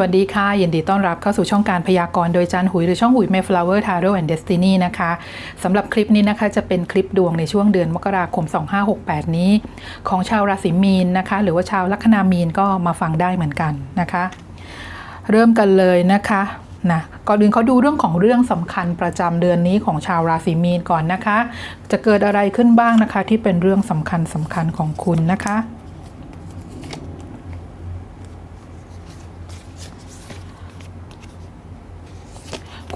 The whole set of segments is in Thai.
วัสดีค่ะ ยินดีต้อนรับเข้าสู่ช่องการพยากรณ์โดยจันหุยหรือช่องหุย Mayflower Tarot and Destiny นะคะสำหรับคลิปนี้นะคะจะเป็นคลิปดวงในช่วงเดือนมกราคม 2568 นี้ ของชาวราศีมีนนะคะ หรือว่าชาวลัคนามีนก็มาฟังได้เหมือนกันนะคะ เริ่มกันเลยนะคะนะก่อนอื่นเขาดูเรื่องของเรื่องสำคัญประจำเดือนนี้ของชาวราศีมีนก่อนนะคะ จะเกิดอะไรขึ้นบ้างนะคะ ที่เป็นเรื่องสำคัญสำคัญของคุณนะคะ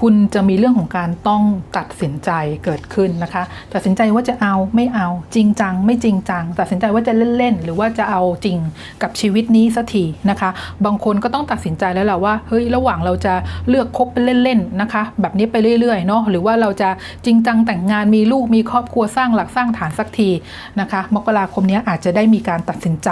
คุณจะมีเรื่องของการต้องตัดสินใจเกิดขึ้นนะคะ ตัดสินใจว่าจะเอาไม่เอาจริงจัง ไม่จริงจัง ตัดสินใจว่าจะเล่น ๆ หรือว่าจะเอาจริงกับชีวิตนี้สักทีนะคะ บางคนก็ต้องตัดสินใจแล้วแหละว่าเฮ้ยระหว่างเราจะเลือกคบเป็นเล่นๆนะคะ แบบนี้ไปเรื่อยๆเนาะหรือว่าเราจะจริงจังแต่งงานมีลูกมีครอบครัวสร้างหลักสร้างฐานสักทีนะคะมกราคมนี้อาจจะได้มีการตัดสินใจ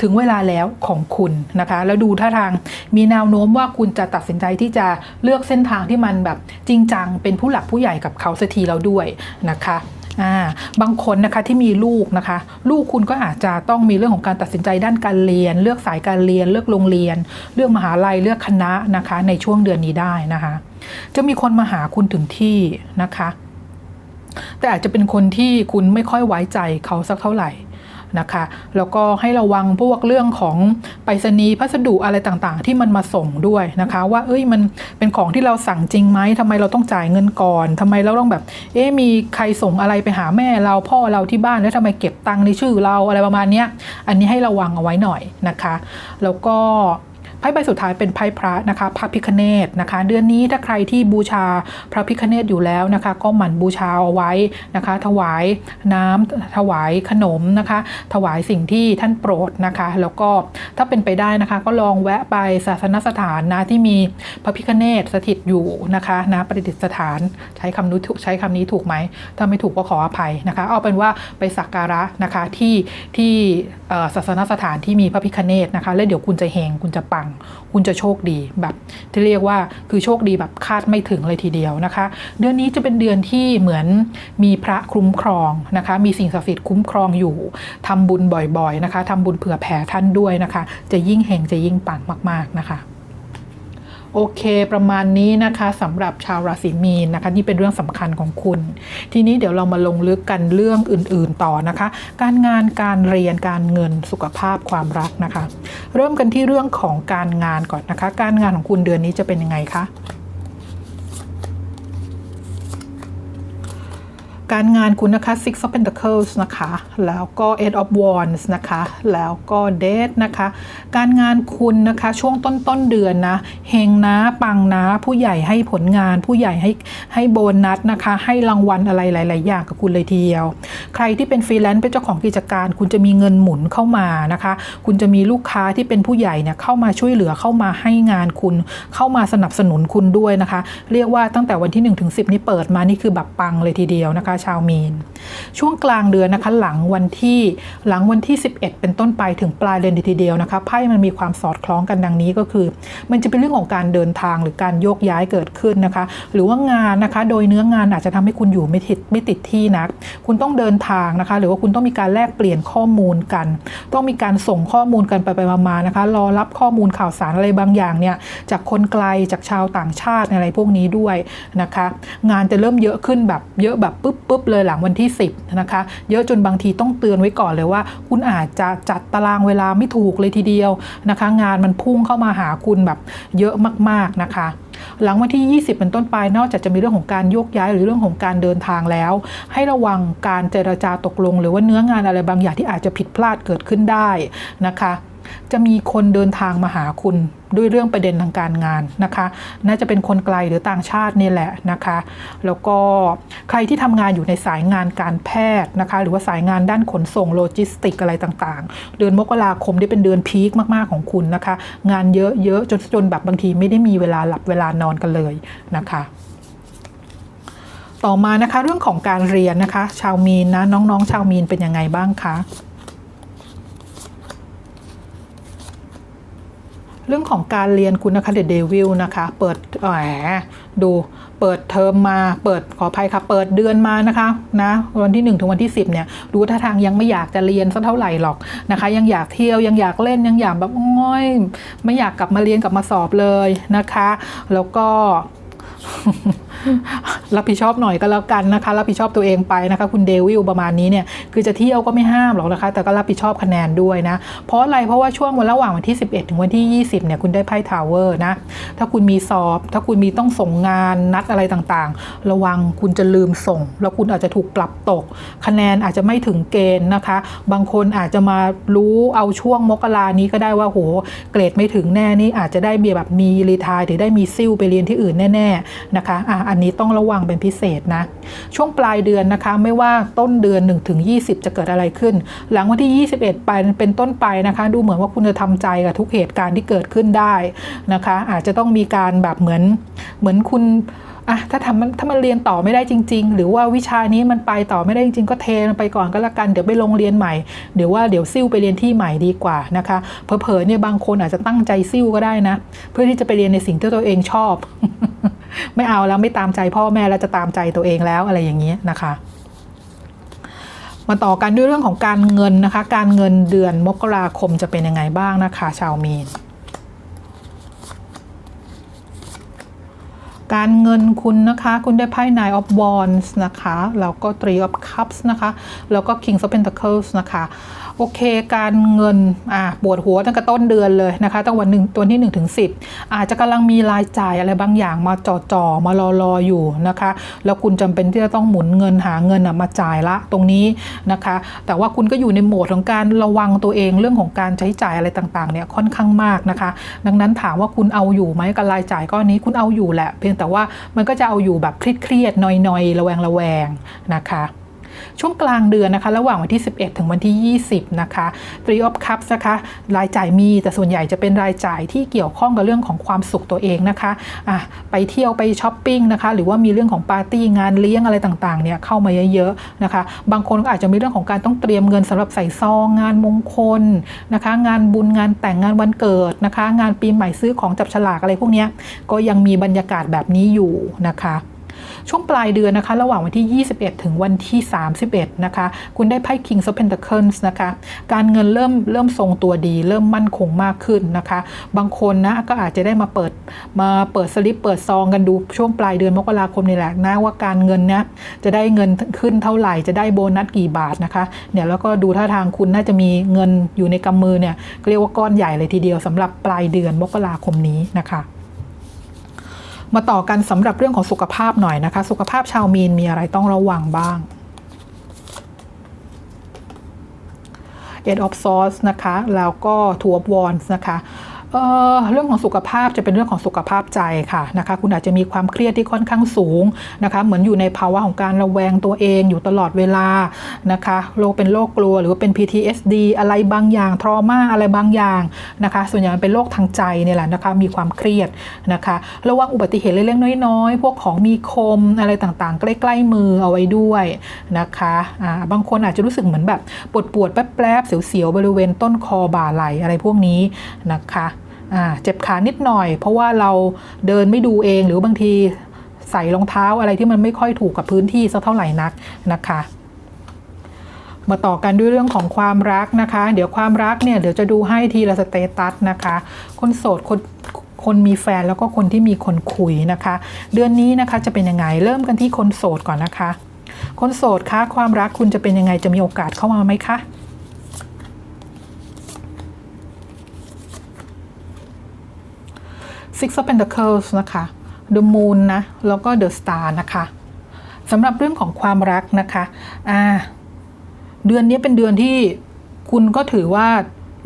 ถึงเวลาแล้วของคุณนะคะ แล้วดูท่าทางมีแนวโน้มว่าคุณจะตัดสินใจที่จะเลือกเส้นทางที่มันแบบจริงจังเป็นผู้หลักผู้ใหญ่กับเขาสักทีแล้วด้วยนะคะาบางคนนะคะที่มีลูกนะคะ ลูกคุณก็อาจจะต้องมีเรื่องของการตัดสินใจด้านการเรียน เลือกสายการเรียน เลือกโรงเรียน เลือกมหาลัยเลือกคณะนะคะ ในช่วงเดือนนี้ได้นะคะ จะมีคนมาหาคุณถึงที่นะคะ แต่อาจจะเป็นคนที่คุณไม่ค่อยไว้ใจเขาสักเท่าไหร่ นะคะ แล้วก็ให้ระวังพวกเรื่องของไปรษณีย์พัสดุอะไรต่างๆ ที่มันมาส่งด้วยนะคะ ว่าเอ้ยมันเป็นของที่เราสั่งจริงไหมทำไมเราต้องจ่ายเงินก่อนทำไมเราต้องแบบ เอ๊มีใครส่งอะไรไปหาแม่เราพ่อเราที่บ้านแล้วทำไมเก็บตังค์ในชื่อเราอะไรประมาณนี้อันนี้ให้ระวังเอาไว้หน่อยนะคะ แล้วก็ พ่ใบสุดท้ายเป็นไพ่พระนะคะพระพิคเนตนะคะ เดือนนี้ถ้าใครที่บูชาพระพิคเนตอยู่แล้วนะคะ ก็หมั่นบูชาเอาไว้นะคะ ถวายน้ำถวายขนมนะคะ ถวายสิ่งที่ท่านโปรดนะคะ แล้วก็ถ้าเป็นไปได้นะคะ ก็ลองแวะไปศาสนสถานนะที่มีพระพิคเนตสถิตอยู่นะคะนะประดิษฐานใช้คำนี้ถูกใช้คำนี้ถูกไหมถ้าไม่ถูกก็ขออภัยนะคะ เอาเป็นว่าไปสักการะนะคะที่ที่ศาสนสถานที่มีพระพิคเนตนะคะ แล้วเดี๋ยวคุณจะเฮงคุณจะปัง คุณจะโชคดีแบบที่เรียกว่าคือโชคดีแบบคาดไม่ถึงเลยทีเดียวนะคะ เดือนนี้จะเป็นเดือนที่เหมือนมีพระคุ้มครองนะคะ มีสิ่งศักดิ์สิทธิ์คุ้มครองอยู่ทำบุญบ่อยๆนะคะทำบุญเผื่อแผ่ท่านด้วยนะคะ จะยิ่งเฮงจะยิ่งปังมาก ๆนะคะ โอเค ประมาณนี้นะคะสำหรับชาวราศีมีนนะคะนี่เป็นเรื่องสำคัญของคุณ ทีนี้เดี๋ยวเรามาลงลึกกันเรื่องอื่น ๆต่อนะคะ การงานการเรียนการเงินสุขภาพความรักนะคะ เริ่มกันที่เรื่องของการงานก่อนนะคะ การงานของคุณเดือนนี้จะเป็นยังไงคะ การงานคุณนะคะ Six of Pentacles นะคะ แล้วก็ Eight of Wands นะคะ แล้วก็ Death นะคะ การงานคุณนะคะช่วงต้นต้นเดือนนะเฮงนะปังนะ ผู้ใหญ่ให้ผลงาน ผู้ใหญ่ให้ให้โบนัสนะคะ ให้รางวัลอะไรหลาย ๆ อย่างกับคุณเลยทีเดียว ใครที่เป็นฟรีแลนซ์เป็นเจ้าของกิจการ คุณจะมีเงินหมุนเข้ามานะคะ คุณจะมีลูกค้าที่เป็นผู้ใหญ่เนี่ยเข้ามาช่วยเหลือเข้ามาให้งานคุณ เข้ามาสนับสนุนคุณด้วยนะคะ เรียกว่าตั้งแต่วันที่1ถึง10 นี่เปิดมานี่คือแบบปังเลยทีเดียวนะคะชาวมีน ช่วงกลางเดือนนะคะหลังวันที่หลังวันที่ 11 เป็นต้นไปถึงปลายเดือนทีเดียวนะคะไพ่มันมีความสอดคล้องกันดังนี้ก็คือ มันจะเป็นเรื่องของการเดินทางหรือการโยกย้ายเกิดขึ้นนะคะ หรือว่างานนะคะ โดยเนื้องานอาจจะทำให้คุณอยู่ไม่ติดไม่ติดที่นัก คุณต้องเดินทางนะคะ หรือว่าคุณต้องมีการแลกเปลี่ยนข้อมูลกัน ต้องมีการส่งข้อมูลกันไปไปมาๆนะคะ รอรับข้อมูลข่าวสารอะไรบางอย่างเนี่ยจากคนไกลจากชาวต่างชาติอะไรพวกนี้ด้วยนะคะ งานจะเริ่มเยอะขึ้นแบบเยอะแบบปุ๊บปุ๊บเลยหลังวันที่ 10นะคะ เยอะจนบางทีต้องเตือนไว้ก่อนเลยว่า คุณอาจจะจัดตารางเวลาไม่ถูกเลยทีเดียวนะคะ งานมันพุ่งเข้ามาหาคุณแบบเยอะมากๆนะคะหลังวันที่ 20 เป็นต้นไป นอกจากจะมีเรื่องของการโยกย้ายหรือเรื่องของการเดินทางแล้ว ให้ระวังการเจรจาตกลง หรือว่าเนื้องานอะไรบางอย่างที่อาจจะผิดพลาดเกิดขึ้นได้นะคะ จะมีคนเดินทางมาหาคุณด้วยเรื่องประเด็นทางการงานนะคะ น่าจะเป็นคนไกลหรือต่างชาตินี่แหละนะคะ แล้วก็ใครที่ทำงานอยู่ในสายงานการแพทย์นะคะ หรือว่าสายงานด้านขนส่งโลจิสติกอะไรต่างๆ เดือนมกราคมที่เป็นเดือนพีคมากๆของคุณนะคะ งานเยอะๆจนจนแบบบางทีไม่ได้มีเวลาหลับเวลานอนกันเลยนะคะต่อมานะคะเรื่องของการเรียนนะคะ ชาวมีนนะน้องๆ ชาวมีนเป็นยังไงบ้างคะ เรื่องของการเรียนคุณนะคะเดอะเดวิลนะคะ เปิดแหมดูเปิดเทอมมาเปิดขออภัยค่ะ เปิดเดือนมานะคะนะวันที่ 1 ถึงวันที่ 10เนี่ยดูท่าทางยังไม่อยากจะเรียนสักเท่าไหร่หรอกนะคะ ยังอยากเที่ยวยังอยากเล่นยังอยากแบบโอ้ยไม่อยากกลับมาเรียนกลับมาสอบเลยนะคะ แล้วก็ รับผิดชอบหน่อยก็แล้วกันนะคะ รับผิดชอบตัวเองไปนะคะ คุณเดวิลประมาณนี้เนี่ยคือจะเที่ยวก็ไม่ห้ามหรอกนะคะ แต่ก็รับผิดชอบคะแนนด้วยนะ เพราะอะไรเพราะว่าช่วงวันระหว่างวันที่ 11 ถึงวันที่ 20เนี่ยคุณได้ไพ่ทาวเวอร์นะถ้าคุณมีสอบ ถ้าคุณมีต้องส่งงานนัดอะไรต่างๆ ระวังคุณจะลืมส่ง แล้วคุณอาจจะถูกปรับตก คะแนนอาจจะไม่ถึงเกณฑ์นะคะ บางคนอาจจะมารู้เอาช่วงมกรานี้ก็ได้ว่าโหเกรดไม่ถึงแน่นี่อาจจะได้เบียแบบมีรีทายหรือได้มีซิ่วไปเรียนที่อื่นแน่ๆนะคะอะอันนี้ต้องระวังเป็นพิเศษนะ ช่วงปลายเดือนนะคะ ไม่ว่าต้นเดือน1ถึง20 จะเกิดอะไรขึ้น หลังวันที่ 21 ไปเป็นต้นไปนะคะ ดูเหมือนว่าคุณจะทำใจกับทุกเหตุการณ์ที่เกิดขึ้นได้นะคะ อาจจะต้องมีการแบบเหมือนเหมือนคุณ อะถ้าทำมันถ้ามันเรียนต่อไม่ได้จริง ๆ หรือว่าวิชานี้มันไปต่อไม่ได้จริง ๆ ก็เทมันไปก่อนก็แล้วกันเดี๋ยวไปลงเรียนใหม่เดี๋ยวว่าเดี๋ยวซิ่วไปเรียนที่ใหม่ดีกว่านะคะเผลอๆเนี่ยบางคนอาจจะตั้งใจซิ่วก็ได้นะ เพื่อที่จะไปเรียนในสิ่งที่ตัวเองชอบ ไม่เอาแล้วไม่ตามใจพ่อแม่แล้วจะตามใจตัวเองแล้วอะไรอย่างนี้นะคะมาต่อกันด้วยเรื่องของการเงินนะคะ การเงินเดือนมกราคมจะเป็นยังไงบ้างนะคะ ชาวมีน การเงินคุณนะคะ คุณได้ไพ่ Nine of Wands นะคะ แล้วก็ Three of Cups นะคะ แล้วก็ King of Pentacles นะคะ โอเค การเงินอ่าปวดหัวตั้งแต่ต้นเดือนเลยนะคะตั้งวันหนึ่งตัวที่1ถึง10อาจจะกำลังมีรายจ่ายอะไรบางอย่างมาจ่อๆมารอรออยู่นะคะ แล้วคุณจำเป็นที่จะต้องหมุนเงินหาเงินมาจ่ายละตรงนี้นะคะ แต่ว่าคุณก็อยู่ในโหมดของการระวังตัวเองเรื่องของการใช้จ่ายอะไรต่างๆเนี่ยค่อนข้างมากนะคะ ดังนั้นถามว่าคุณเอาอยู่ไหมกับรายจ่ายก้อนนี้คุณเอาอยู่แหละ เพียงแต่ว่ามันก็จะเอาอยู่แบบเครียดๆนอยๆ ระแวงระแวงนะคะ ช่วงกลางเดือนนะคะ ระหว่างวันที่ 11 ถึงวันที่ 20 นะคะ Three of Cups นะคะ รายจ่ายมีแต่ส่วนใหญ่จะเป็นรายจ่ายที่เกี่ยวข้องกับเรื่องของความสุขตัวเองนะคะอะไปเที่ยวไปช้อปปิ้งนะคะ หรือว่ามีเรื่องของปาร์ตี้งานเลี้ยงอะไรต่างๆ เนี่ยเข้ามาเยอะๆนะคะ บางคนก็อาจจะมีเรื่องของการต้องเตรียมเงินสำหรับใส่ซองงานมงคลนะคะ งานบุญงานแต่งงานวันเกิดนะคะ งานปีใหม่ซื้อของจับฉลากอะไรพวกนี้ก็ยังมีบรรยากาศแบบนี้อยู่นะคะ ช่วงปลายเดือนนะคะ ระหว่างวันที่ 21 ถึงวันที่ 31 นะคะ คุณได้ไพ่ King of Pentacles นะคะ การเงินเริ่มเริ่มทรงตัวดี เริ่มมั่นคงมากขึ้นนะคะ บางคนนะก็อาจจะได้มาเปิดมาเปิดสลิปเปิดซองกันดูช่วงปลายเดือนมกราคมนี่แหละนะว่าการเงินเนี้ยจะได้เงินขึ้นเท่าไหร่จะได้โบนัสกี่บาทนะคะเนี่ยแล้วก็ดูท่าทางคุณน่าจะมีเงินอยู่ในกำมือเนี่ยเรียกว่าก้อนใหญ่เลยทีเดียวสำหรับปลายเดือนมกราคมนี้นะคะ มาต่อกันสำหรับเรื่องของสุขภาพหน่อยนะคะ สุขภาพชาวมีนมีอะไรต้องระวังบ้าง Eight of Swords นะคะ แล้วก็ Two of Wands นะคะ เเรื่องของสุขภาพจะเป็นเรื่องของสุขภาพใจค่ะนะคะคุณอาจจะมีความเครียดที่ค่อนข้างสูงนะคะเหมือนอยู่ในภาวะของการระแวงตัวเองอยู่ตลอดเวลานะคะโรคเป็นโรคกลัวหรือว่าเป็น PTSD อะไรบางอย่างทรมาอะไรบางอย่างนะคะส่วนใหญ่มันเป็นโรคทางใจเนี่ยแหละนะคะมีความเครียดนะคะระวังอุบัติเหตุเล็กๆน้อยๆ พวกของมีคมอะไรต่างๆ ใกล้ๆมือเอาไว้ด้วยนะคะอ่าบางคนอาจจะรู้สึกเหมือนแบบปวดปวดๆแป๊บๆเสียวๆบริเวณต้นคอบ่าไหลอะไรพวกนี้นะคะ เจ็บขานิดหน่อย เพราะว่าเราเดินไม่ดูเองหรือบางทีใส่รองเท้าอะไรที่มันไม่ค่อยถูกกับพื้นที่สักเท่าไหร่นักนะคะมาต่อกันด้วยเรื่องของความรักนะคะ เดี๋ยวความรักเนี่ยเดี๋ยวจะดูให้ทีละสเตตัสนะคะ คนโสดคนคนมีแฟนแล้วก็คนที่มีคนคุยนะคะ เดือนนี้นะคะจะเป็นยังไงเริ่มกันที่คนโสดก่อนนะคะ คนโสดคะความรักคุณจะเป็นยังไงจะมีโอกาสเข้ามาไหมคะ Six of Pentacles นะคะ The Moon นะ แล้วก็ The Star นะคะสำหรับเรื่องของความรักนะคะอ่าเดือนนี้เป็นเดือนที่คุณก็ถือว่า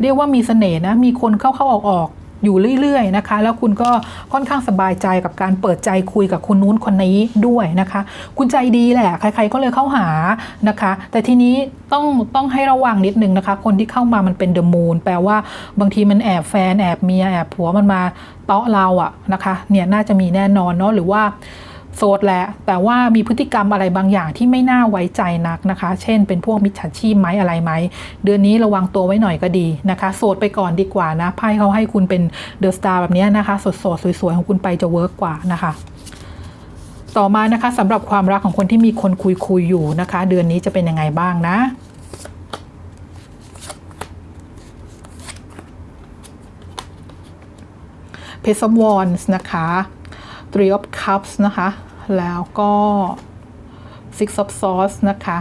เรียกว่ามีเสน่ห์นะ มีคนเข้าเข้าออกออกๆ อยู่เรื่อยๆนะคะ แล้วคุณก็ค่อนข้างสบายใจกับการเปิดใจคุยกับคนนู้นคนนี้ด้วยนะคะ คุณใจดีแหละใคร ๆ ก็เลยเข้าหานะคะ แต่ทีนี้ต้องต้องให้ระวังนิดนึงนะคะ คนที่เข้ามามันเป็นเดอะมูนแปลว่าบางทีมันแอบแฟนแอบเมียแอบผัวมันมาเตาะเราอะนะคะเนี่ยน่าจะมีแน่นอนเนาะหรือว่า โสดแหละแต่ว่ามีพฤติกรรมอะไรบางอย่างที่ไม่น่าไว้ใจนักนะคะ เช่น เป็นพวกมิจฉาชีพไหมอะไรไหม เดือนนี้ระวังตัวไว้หน่อยก็ดีนะคะ โสดไปก่อนดีกว่านะไพ่เขาให้คุณเป็นเดอะสตาร์แบบนี้นะคะสดๆสวยๆ ของคุณไปจะเวิร์กกว่านะคะต่อมานะคะสำหรับความรักของคนที่มีคนคุยคุยอยู่นะคะ เดือนนี้จะเป็นยังไงบ้างนะเพ c e of Wands นะคะ Three of Cups นะคะ แล้วก็ Six of Swords นะคะ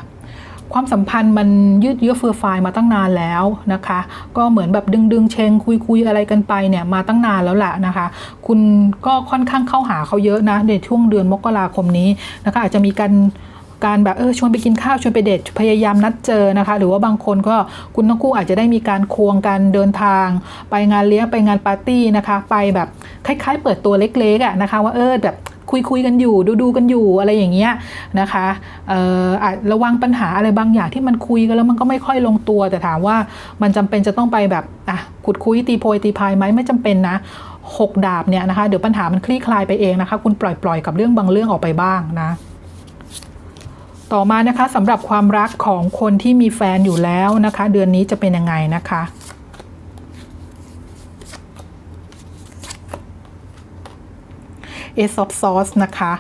ความสัมพันธ์มันยืดเยื้อเฟือฟายมาตั้งนานแล้วนะคะ ก็เหมือนแบบดึงดึงเชงคุยคุยอะไรกันไปเนี่ยมาตั้งนานแล้วแหละนะคะ คุณก็ค่อนข้างเข้าหาเขาเยอะนะในช่วงเดือนมกราคมนี้นะคะ อาจจะมีการการแบบเออชวนไปกินข้าวชวนไปเดทพยายามนัดเจอนะคะ หรือว่าบางคนก็คุณทั้งคู่อาจจะได้มีการควงกันเดินทาง ไปงานเลี้ยงไปงานปาร์ตี้นะคะ ไปแบบคล้าย ๆ เปิดตัวเล็กๆอะนะคะ ว่าเออแบบ คุยคุยกันอยู่ ดูดูกันอยู่อะไรอย่างเงี้ยนะคะเอ่ออาจระวังปัญหาอะไรบางอย่างที่มันคุยกันแล้วมันก็ไม่ค่อยลงตัว แต่ถามว่ามันจำเป็นจะต้องไปแบบอะขุดคุยตีโพยตีพายไหมไม่จำเป็นนะหกดาบเนี่ยนะคะเดี๋ยวปัญหามันคลี่คลายไปเองนะคะ คุณปล่อยปล่อยกับเรื่องบางเรื่องออกไปบ้างนะต่อมานะคะสำหรับความรักของคนที่มีแฟนอยู่แล้วนะคะ เดือนนี้จะเป็นยังไงนะคะ Ace of Swords นะคะ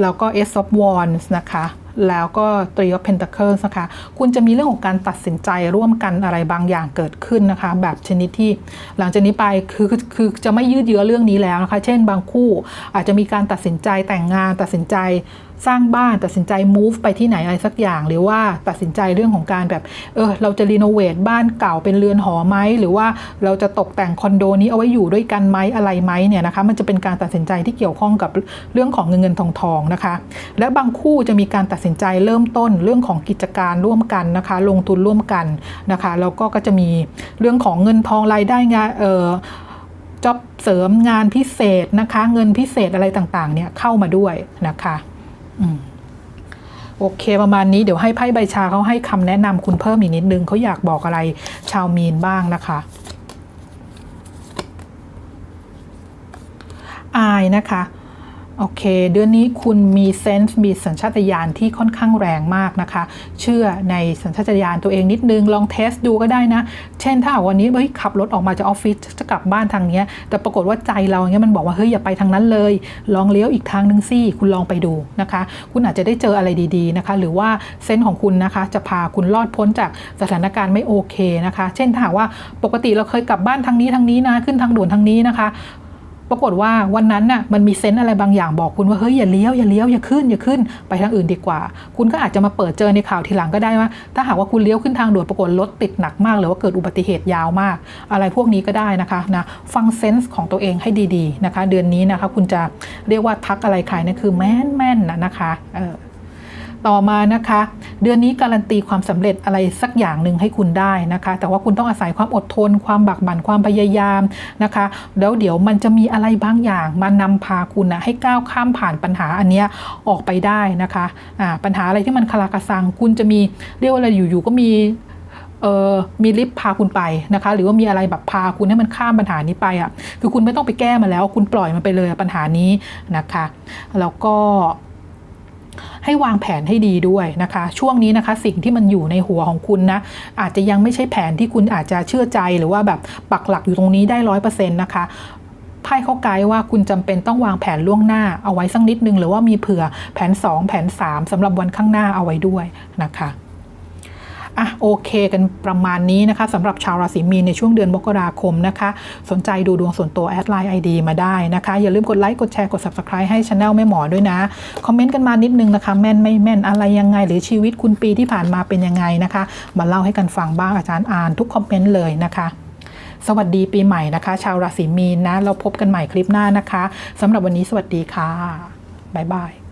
แล้วก็ Ace of Wands นะคะ แล้วก็ Three of Pentacles นะคะ คุณจะมีเรื่องของการตัดสินใจร่วมกันอะไรบางอย่างเกิดขึ้นนะคะ แบบชนิดที่หลังจากนี้ไปคือคือคือจะไม่ยืดเยื้อเรื่องนี้แล้วนะคะ เช่นบางคู่อาจจะมีการตัดสินใจแต่งงานตัดสินใจ สร้างบ้านตัดสินใจ move ไปที่ไหนอะไรสักอย่าง หรือว่าตัดสินใจเรื่องของการแบบเออเราจะรีโนเวทบ้านเก่าเป็นเรือนหอไหมหรือว่าเราจะตกแต่งคอนโดนี้เอาไว้อยู่ด้วยกันไหมอะไรไหมเนี่ยนะคะมันจะเป็นการตัดสินใจที่เกี่ยวข้องกับเรื่องของเงินเงินทองทองนะคะ และบางคู่จะมีการตัดสินใจเริ่มต้นเรื่องของกิจการร่วมกันนะคะ ลงทุนร่วมกันนะคะแล้วก็ก็จะมีเรื่องของเงินทองรายได้งานเออจ็อบเสริมงานพิเศษนะคะ เงินพิเศษอะไรต่างๆเนี่ยเข้ามาด้วยนะคะ โอเคประมาณนี้เดี๋ยวให้ไพ่ใบชาเขาให้คำแนะนำคุณเพิ่มอีกนิดนึงเขาอยากบอกอะไรชาวมีนบ้างนะคะอายนะคะ โอเค เดือนนี้คุณมีเซนส์มีสัญชาตญาณที่ค่อนข้างแรงมากนะคะ เชื่อในสัญชาตญาณตัวเองนิดนึง ลองเทสดูก็ได้นะ เช่นถ้าวันนี้เฮ้ยขับรถออกมาจากออฟฟิศจะกลับบ้านทางเนี้ย แต่ปรากฏว่าใจเราอย่างเงี้ยมันบอกว่าเฮ้ยอย่าไปทางนั้นเลย ลองเลี้ยวอีกทางนึงสิคุณลองไปดูนะคะ คุณอาจจะได้เจออะไรดีๆนะคะ หรือว่าเซนส์ของคุณนะคะ จะพาคุณรอดพ้นจากสถานการณ์ไม่โอเคนะคะ เช่นถ้าว่าปกติเราเคยกลับบ้านทางนี้ทางนี้นะขึ้นทางด่วนทางนี้นะคะ ปรากฏว่าวันนั้นน่ะมันมีเซนส์อะไรบางอย่างบอกคุณว่าเฮ้ยอย่าเลี้ยวอย่าเลี้ยวอย่าขึ้นอย่าขึ้นไปทางอื่นดีกว่า คุณก็อาจจะมาเปิดเจอในข่าวทีหลังก็ได้ว่า ถ้าหากว่าคุณเลี้ยวขึ้นทางด่วนปรากฏรถติดหนักมากหรือว่าเกิดอุบัติเหตุยาวมาก อะไรพวกนี้ก็ได้นะคะนะฟังเซนส์ของตัวเองให้ดีๆนะคะ เดือนนี้นะคะคุณจะเรียกว่าทักอะไรใครนะคือแม่นแม่นๆนะนะคะเออ ต่อมานะคะ เดือนนี้การันตีความสำเร็จอะไรสักอย่างหนึ่งให้คุณได้นะคะ แต่ว่าคุณต้องอาศัยความอดทน ความบักบั่นความพยายามนะคะแล้วเดี๋ยวมันจะมีอะไรบางอย่างมานำพาคุณนะให้ก้าวข้ามผ่านปัญหาอันนี้ออกไปได้นะคะอ่าปัญหาอะไรที่มันคลากระซัง คุณจะมีเรียกว่าอะไรอยู่ๆก็มีเออมีลิฟต์พาคุณไปนะคะ หรือว่ามีอะไรแบบพาคุณให้มันข้ามปัญหานี้ไปอะคือคุณไม่ต้องไปแก้มันแล้ว คุณปล่อยมันไปเลยปัญหานี้นะคะ แล้วก็ ให้วางแผนให้ดีด้วยนะคะ ช่วงนี้นะคะสิ่งที่มันอยู่ในหัวของคุณนะอาจจะยังไม่ใช่แผนที่คุณอาจจะเชื่อใจหรือว่าแบบปักหลักอยู่ตรงนี้ได้ร้อยเปอร์เซ็นต์นะคะไพ่เขาไกด์ว่าคุณจำเป็นต้องวางแผนล่วงหน้าเอาไว้สักนิดนึง หรือว่ามีเผื่อแผน 2 แผน 3สำหรับวันข้างหน้าเอาไว้ด้วยนะคะ อะโอเคกันประมาณนี้นะคะสำหรับชาวราศีมีนในช่วงเดือนมกราคมนะคะ สนใจดูดวงส่วนตัวแอดไลน์ ID มาได้นะคะ อย่าลืมกดไลค์กดแชร์กด Subscribe ให้ช anel แม่หมอด้วยนะ คอมเมนต์กันมานิดนึงนะคะ แม่นไม่แม่นอะไรยังไง หรือชีวิตคุณปีที่ผ่านมาเป็นยังไงนะคะ มาเล่าให้กันฟังบ้างอาจารย์อ่านทุกคอมเมนต์เลยนะคะสวัสดีปีใหม่นะคะ ชาวราศีมีนนะ เราพบกันใหม่คลิปหน้านะคะสำหรับวันนี้สวัสดีค่ะ บ๊ายบาย